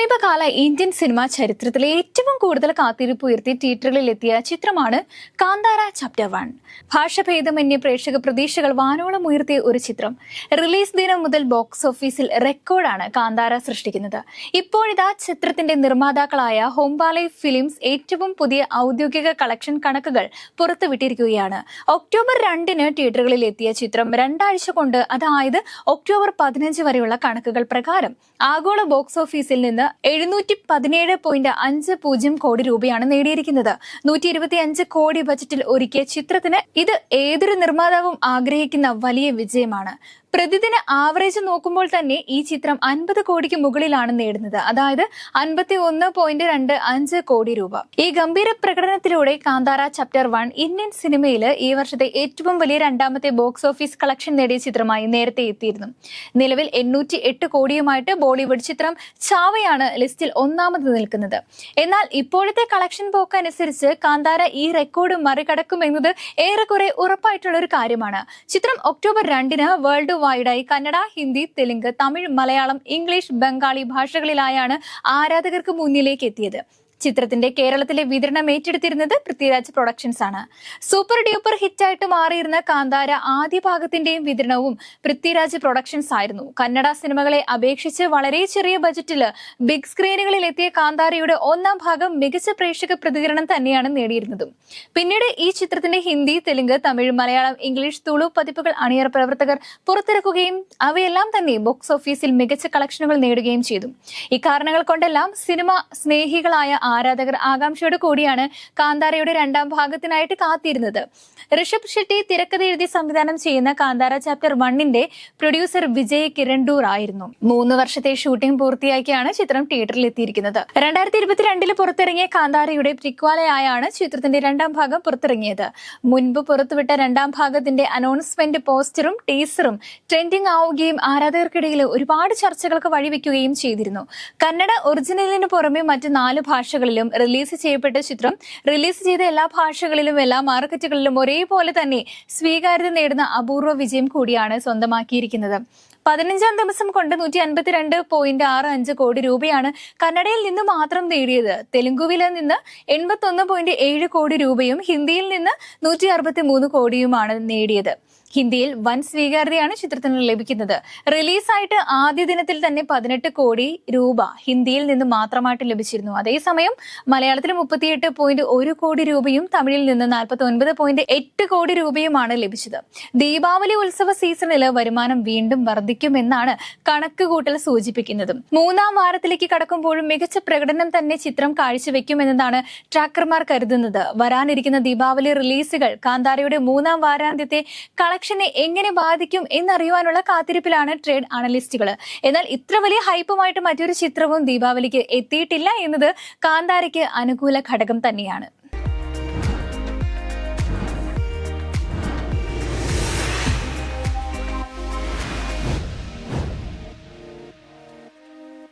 സമീപകാല Indian cinema ചരിത്രത്തിലെ ഏറ്റവും കൂടുതൽ കാത്തിരിപ്പ് ഉയർത്തി തിയേറ്ററുകളിൽ എത്തിയ ചിത്രമാണ് കാന്താര ചാപ്റ്റർ വൺ ഭാഷഭേദമന്യ പ്രേക്ഷക പ്രതീക്ഷകൾ വാനോളം ഉയർത്തിയ ഒരു ചിത്രം. റിലീസ് ദിനം മുതൽ ബോക്സ് ഓഫീസിൽ റെക്കോർഡാണ് കാന്താര സൃഷ്ടിക്കുന്നത്. ഇപ്പോഴിതാ ചിത്രത്തിന്റെ നിർമ്മാതാക്കളായ ഹോംബാലെ ഫിലിംസ് ഏറ്റവും പുതിയ ഔദ്യോഗിക കളക്ഷൻ കണക്കുകൾ പുറത്തുവിട്ടിരിക്കുകയാണ്. ഒക്ടോബർ രണ്ടിന് തിയേറ്ററുകളിൽ എത്തിയ ചിത്രം രണ്ടാഴ്ച കൊണ്ട് അതായത് ഒക്ടോബർ പതിനഞ്ച് വരെയുള്ള കണക്കുകൾ പ്രകാരം ആഗോള ബോക്സ് ഓഫീസിൽ നിന്ന് എഴുന്നൂറ്റി പതിനേഴ് പോയിന്റ് അഞ്ച് പൂജ്യം കോടി രൂപയാണ് നേടിയിരിക്കുന്നത്. നൂറ്റി ഇരുപത്തി അഞ്ച് കോടി ബജറ്റിൽ ഒരുക്കിയ ചിത്രത്തിന് ഇത് ഏതൊരു നിർമ്മാതാവും ആഗ്രഹിക്കുന്ന വലിയ വിജയമാണ്. പ്രതിദിന ആവറേജ് നോക്കുമ്പോൾ തന്നെ ഈ ചിത്രം അൻപത് കോടിക്ക് മുകളിലാണ് നേടുന്നത്. അതായത് അൻപത്തി ഒന്ന് പോയിന്റ് രണ്ട് അഞ്ച് കോടി രൂപ. ഈ ഗംഭീര പ്രകടനത്തിലൂടെ കാന്താര ചാപ്റ്റർ വൺ ഇന്ത്യൻ സിനിമയിൽ ഈ വർഷത്തെ ഏറ്റവും വലിയ രണ്ടാമത്തെ ബോക്സ് ഓഫീസ് കളക്ഷൻ നേടിയ ചിത്രമായി നേരത്തെ എത്തിയിരുന്നു. നിലവിൽ എണ്ണൂറ്റി എട്ട് കോടിയുമായിട്ട് ബോളിവുഡ് ചിത്രം ചാവയാണ് ലിസ്റ്റിൽ ഒന്നാമത് നിൽക്കുന്നത്. എന്നാൽ ഇപ്പോഴത്തെ കളക്ഷൻ പോക്ക് അനുസരിച്ച് കാന്താര ഈ റെക്കോർഡ് മറികടക്കുമെന്നത് ഏറെക്കുറെ ഉറപ്പായിട്ടുള്ള ഒരു കാര്യമാണ്. ചിത്രം ഒക്ടോബർ രണ്ടിന് വേൾഡ് വൈഡായി കന്നഡ ഹിന്ദി തെലുങ്ക് തമിഴ് മലയാളം ഇംഗ്ലീഷ് ബംഗാളി ഭാഷകളിലായാണ് ആരാധകർക്ക് മുന്നിലേക്ക് എത്തിയത്. ചിത്രത്തിന്റെ കേരളത്തിലെ വിതരണം ഏറ്റെടുത്തിരുന്നത് പൃഥ്വിരാജ് പ്രൊഡക്ഷൻസ് ആണ്. സൂപ്പർ ഡ്യൂപ്പർ ഹിറ്റായിട്ട് മാറിയിരുന്ന കാന്താര ആദ്യ ഭാഗത്തിന്റെയും വിതരണവും പൃഥ്വിരാജ് പ്രൊഡക്ഷൻസ് ആയിരുന്നു. കന്നഡ സിനിമകളെ അപേക്ഷിച്ച് വളരെ ചെറിയ ബജറ്റിൽ ബിഗ് സ്ക്രീനുകളിൽ എത്തിയ കാന്താരയുടെ ഒന്നാം ഭാഗം മികച്ച പ്രേക്ഷക പ്രതികരണം തന്നെയാണ് നേടിയിരുന്നതും. പിന്നീട് ഈ ചിത്രത്തിന്റെ ഹിന്ദി തെലുങ്ക് തമിഴ് മലയാളം ഇംഗ്ലീഷ് തുളു പതിപ്പുകൾ അണിയറ പ്രവർത്തകർ പുറത്തിറക്കുകയും അവയെല്ലാം തന്നെ ബോക്സ് ഓഫീസിൽ മികച്ച കളക്ഷനുകൾ നേടുകയും ചെയ്തു. ഇക്കാരണങ്ങൾ കൊണ്ടെല്ലാം സിനിമ സ്നേഹികളായ ആരാധകർ ആകാംക്ഷയോട് കൂടിയാണ് കാന്താരയുടെ രണ്ടാം ഭാഗത്തിനായിട്ട് കാത്തിരുന്നത്. ഋഷഭ് ഷെട്ടി തിരക്കഥ എഴുതി സംവിധാനം ചെയ്യുന്ന കാന്താര ചാപ്റ്റർ വണ്ണിന്റെ പ്രൊഡ്യൂസർ വിജയ് കിരണ്ടൂർ ആയിരുന്നു. മൂന്ന് വർഷത്തെ ഷൂട്ടിംഗ് പൂർത്തിയാക്കിയാണ് ചിത്രം തിയേറ്ററിൽ എത്തിയിരിക്കുന്നത്. രണ്ടായിരത്തി ഇരുപത്തിരണ്ടിൽ പുറത്തിറങ്ങിയ കാന്താരയുടെ പ്രിക്വാലയായാണ് ചിത്രത്തിന്റെ രണ്ടാം ഭാഗം പുറത്തിറങ്ങിയത്. മുൻപ് പുറത്തുവിട്ട രണ്ടാം ഭാഗത്തിന്റെ അനൗൺസ്മെന്റ് പോസ്റ്ററും ടീസറും ട്രെൻഡിംഗ് ആവുകയും ആരാധകർക്കിടയിൽ ഒരുപാട് ചർച്ചകൾക്ക് വഴിവെക്കുകയും ചെയ്തിരുന്നു. കന്നഡ ഒറിജിനലിന് പുറമെ മറ്റ് നാല് ഭാഷകളിലും റിലീസ് ചെയ്യപ്പെട്ട ചിത്രം. റിലീസ് ചെയ്ത എല്ലാ ഭാഷകളിലും എല്ലാ മാർക്കറ്റുകളിലും ഒരേപോലെ തന്നെ സ്വീകാര്യത നേടുന്ന അപൂർവ വിജയം കൂടിയാണ് സ്വന്തമാക്കിയിരിക്കുന്നത്. പതിനഞ്ചാം ദിവസം കൊണ്ട് നൂറ്റി അൻപത്തിരണ്ട് പോയിന്റ് ആറ് അഞ്ച് കോടി രൂപയാണ് കന്നഡയിൽ നിന്ന് മാത്രം നേടിയത്. തെലുങ്കുവിൽ നിന്ന് എൺപത്തി ഒന്ന് പോയിന്റ് ഏഴ് കോടി രൂപയും ഹിന്ദിയിൽ നിന്ന് നൂറ്റി അറുപത്തി മൂന്ന് കോടിയുമാണ് നേടിയത്. ഹിന്ദിയിൽ വൻ സ്വീകാര്യതയാണ് ചിത്രത്തിന് ലഭിക്കുന്നത്. റിലീസായിട്ട് ആദ്യ ദിനത്തിൽ തന്നെ പതിനെട്ട് കോടി രൂപ ഹിന്ദിയിൽ നിന്ന് മാത്രമായിട്ട് ലഭിച്ചിരുന്നു. അതേസമയം മലയാളത്തിൽ മുപ്പത്തിയെട്ട് പോയിന്റ് ഒരു കോടി രൂപയും തമിഴിൽ നിന്ന് നാൽപ്പത്തി ഒൻപത് പോയിന്റ് എട്ട് കോടി രൂപയുമാണ് ലഭിച്ചത്. ദീപാവലി ഉത്സവ സീസണിൽ വരുമാനം വീണ്ടും വർദ്ധിക്കുമെന്നാണ് കണക്കുകൂട്ടൽ സൂചിപ്പിക്കുന്നത്. മൂന്നാം വാരത്തിലേക്ക് കടക്കുമ്പോഴും മികച്ച പ്രകടനം തന്നെ ചിത്രം കാഴ്ചവെക്കുമെന്നതാണ് ട്രാക്കർമാർ കരുതുന്നത്. വരാനിരിക്കുന്ന ദീപാവലി റിലീസുകൾ കാന്താരയുടെ മൂന്നാം വാരാന്ത്യത്തെ കളക്ഷനെ എങ്ങനെ ബാധിക്കും എന്നറിയുവാനുള്ള കാത്തിരിപ്പിലാണ് ട്രേഡ് അനലിസ്റ്റുകൾ എന്നാൽ ഇത്ര വലിയ ഹൈപ്പുമായിട്ട് മറ്റൊരു ചിത്രവും ദീപാവലിക്ക് എത്തിയിട്ടില്ല എന്നത് കാന്താരയ്ക്ക് അനുകൂല ഘടകം തന്നെയാണ്.